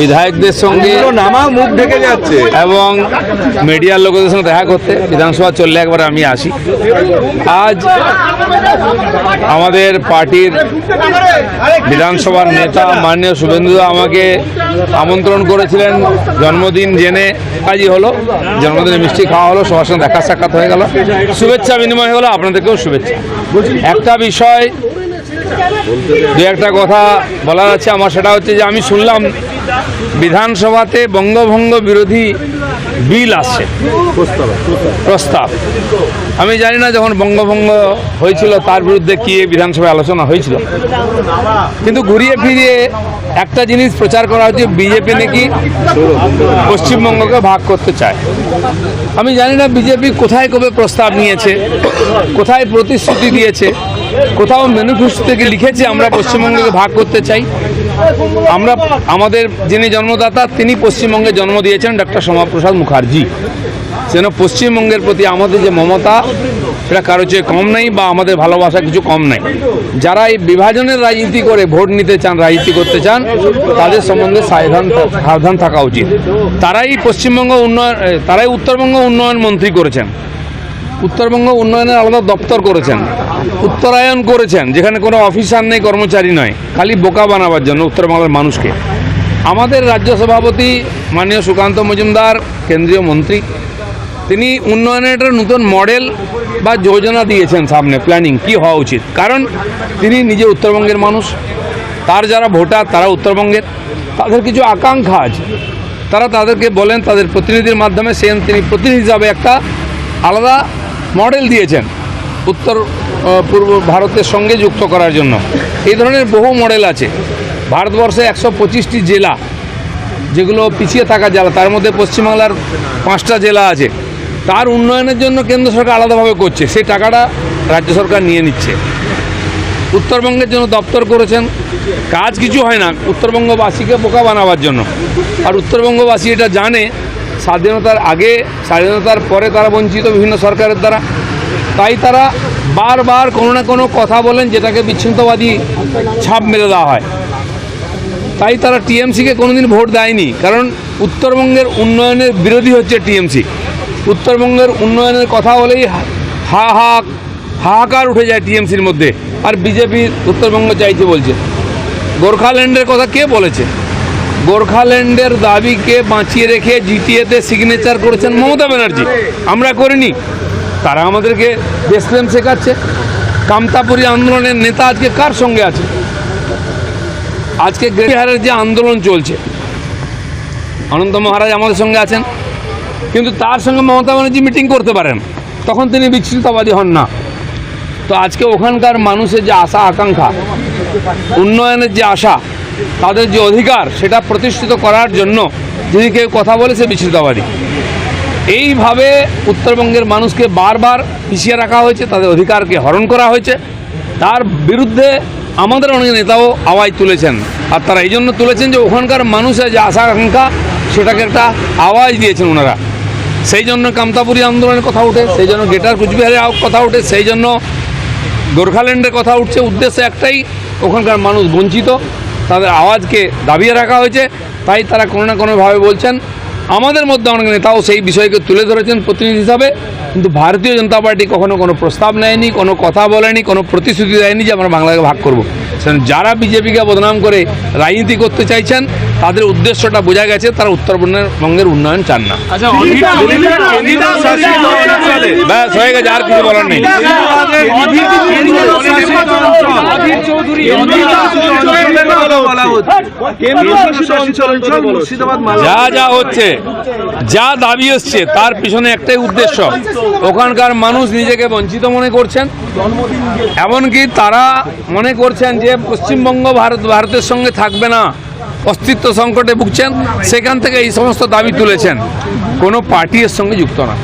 বিধায়কদের সঙ্গে নামা মুখ ঢেকে যাচ্ছে। এবং মিডিয়ার লোকদের সঙ্গে দেখা করতে বিধানসভা চললে একবার আমি আসি। আজ আমাদের পার্টির বিধানসভার নেতা মাননীয় শুভেন্দু আমাকে আমন্ত্রণ করেছিলেন জন্মদিন জেনে কাজই হলো জন্মদিনে মিষ্টি খাওয়া হলো সবার সঙ্গে দেখা সাক্ষাৎ হয়ে গেল। শুভেচ্ছা বিনিময় হলো আপনাদেরকেও শুভেচ্ছা। একটা বিষয় দু একটা কথা বলার আছে। আমার সেটা হচ্ছে যে আমি শুনলাম বিধানসভাতে বঙ্গভঙ্গ বিরোধী বিল আসছে প্রস্তাব। আমি জানি না যখন বঙ্গভঙ্গ হয়েছিল, তার বিরুদ্ধে কি বিধানসভায় আলোচনা হয়েছিল। কিন্তু ঘুরিয়ে ফিরিয়ে একটা জিনিস প্রচার করা হচ্ছে বিজেপি নাকি পশ্চিমবঙ্গকে ভাগ করতে চায়। আমি জানি না বিজেপি কোথায় কবে প্রস্তাব নিয়েছে, কোথায় প্রতিশ্রুতি দিয়েছে, কোথাও ম্যানিফেস্টো থেকে লিখেছে আমরা পশ্চিমবঙ্গকে ভাগ করতে চাই। আমরা আমাদের যিনি জন্মদাতা, তিনি পশ্চিমবঙ্গে জন্ম দিয়েছেন ডক্টর শ্যামাপ্রসাদ মুখার্জি। যেন পশ্চিমবঙ্গের প্রতি আমাদের যে মমতা, সেটা কারও চেয়ে কম নেই বা আমাদের ভালোবাসা কিছু কম নেই। যারা এই বিভাজনের রাজনীতি করে ভোট নিতে চান, রাজনীতি করতে চান, তাদের সম্বন্ধে সাবধান সাবধান থাকা উচিত। তারাই পশ্চিমবঙ্গ উন্নয়ন তারাই উত্তরবঙ্গ উন্নয়ন মন্ত্রী করেছেন। উত্তরবঙ্গ উন্নয়নের আলাদা দপ্তর করেছেন, উত্তরায়ণ করেছেন, যেখানে কোনো অফিসার নেই, কর্মচারী নয়, খালি বোকা বানাবার জন্য উত্তরবঙ্গের মানুষকে। আমাদের রাজ্য সভাপতি মাননীয় সুকান্ত মজুমদার, কেন্দ্রীয় মন্ত্রী, তিনি উন্নয়নের একটা নতুন মডেল বা যোজনা দিয়েছেন সামনে প্ল্যানিং কি হওয়া উচিত? কারণ তিনি নিজে উত্তরবঙ্গের মানুষ, তার যারা ভোটার, তারা উত্তরবঙ্গের, তাদের কিছু আকাঙ্ক্ষা আছে। তারা তাদেরকে বলেন, তাদের প্রতিনিধির মাধ্যমে সেন তিনি প্রতিনিধি হিসাবে একটা আলাদা মডেল দিয়েছেন উত্তর পূর্ব ভারতের সঙ্গে যুক্ত করার জন্য। এই ধরনের বহু মডেল আছে। ভারতবর্ষে একশো পঁচিশটি জেলা যেগুলো পিছিয়ে থাকা জেলা, তার মধ্যে পশ্চিমবাংলার পাঁচটা জেলা আছে। তার উন্নয়নের জন্য কেন্দ্র সরকার আলাদাভাবে করছে। সেই টাকাটা রাজ্য সরকার নিয়ে নিচ্ছে। উত্তরবঙ্গের জন্য দপ্তর করেছেন। কাজ কিছু হয় না। উত্তরবঙ্গবাসীকে বোকা বানাবার জন্য। আর উত্তরবঙ্গবাসী এটা জানে স্বাধীনতার আগে, স্বাধীনতার পরে তারা বঞ্চিত বিভিন্ন সরকারের দ্বারা। তাই তারা বারবার কোনো না কোনো কথা বলেন যেটাকে বিচ্ছিন্নতাবাদী ছাপ মেলে দেওয়া হয়। তাই তারা টিএমসিকে কোনোদিন ভোট দেয়নি, কারণ উত্তরবঙ্গের উন্নয়নের বিরোধী হচ্ছে টিএমসি। উত্তরবঙ্গের উন্নয়নের কথা হলেই হা হা হাহাকার উঠে যায় টিএমসির মধ্যে। আর বিজেপি উত্তরবঙ্গ চাইছে বলছে। গোর্খাল্যান্ডের কথা কে বলেছে? গোর্খাল্যান্ডের দাবিকে বাঁচিয়ে রেখে জিটিএতে সিগনেচার করেছেন মমতা ব্যানার্জি। আমরা করিনি। তারা আমাদেরকে দেশপ্রেম শেখাচ্ছে। কামতাপুরী আন্দোলনের নেতা আজকে কার সঙ্গে আছে? আজকে বিহারের যে আন্দোলন চলছে অনন্ত মহারাজ আমাদের সঙ্গে আছেন। কিন্তু তার সঙ্গে মমতা ব্যানার্জি মিটিং করতে পারেন। তখন তিনি বিচ্ছিন্নতাবাদী হন না। তো আজকে ওখানকার মানুষের যে আশা, আকাঙ্ক্ষা, উন্নয়নের যে আশা তাদের যে অধিকার সেটা প্রতিষ্ঠিত করার জন্য যদি কেউ কথা বলে সে বিচ্ছিন্নতাবাদী এইভাবে উত্তরবঙ্গের মানুষকে বারবার পিছিয়ে রাখা হয়েছে, তাদের অধিকারকে হরণ করা হয়েছে। তার বিরুদ্ধে আমাদের অনেক নেতাও আওয়াজ তুলেছেন। আর তারা এই জন্য তুলেছেন যে ওখানকার মানুষের যে আশা আকাঙ্ক্ষা, সেটাকে একটা আওয়াজ দিয়েছেন ওনারা। সেই জন্য কামতাপুরী আন্দোলনের কথা ওঠে সেই জন্য গেটার কুচবিহারের কথা ওঠে সেই জন্য গোর্খাল্যান্ডের কথা উঠছে। উদ্দেশ্য একটাই, ওখানকার মানুষ বঞ্চিত। তাদের আওয়াজকে দাবিয়ে রাখা হয়েছে তাই তারা কোনো না কোনোভাবে বলছেন আমাদের মধ্যে অনেক নেতাও সেই বিষয়কে তুলে ধরেছেন প্রতিনিধি হিসাবে কিন্তু ভারতীয় জনতা পার্টি কখনো কোনো প্রস্তাব নেয়নি কোনো কথা বলেনি কোনো প্রতিশ্রুতি দেয়নি যে আমরা বাংলাকে ভাগ করব যারা বিজেপিকে বদনাম করে রাজনীতি করতে চাইছেন তাদের উদ্দেশ্যটা বোঝা গেছে তারা উত্তরবঙ্গের বঙ্গের উন্নয়ন চান না ব্যাস হয়ে গেছে আর কিছু বলার নেই। হচ্ছে? যা যা হচ্ছে যা দাবি এসছে তার পিছনে একটাই উদ্দেশ্য। ওখানকার মানুষ নিজেকে বঞ্চিত মনে করছেন এমনকি তারা মনে করছেন যে পশ্চিমবঙ্গ ভারত ভারতের সঙ্গে থাকবে না অস্তিত্ব সংকটে ভুগছেন সেখান থেকে এই সমস্ত দাবি তুলেছেন। কোনো পার্টি এর সঙ্গে যুক্ত না।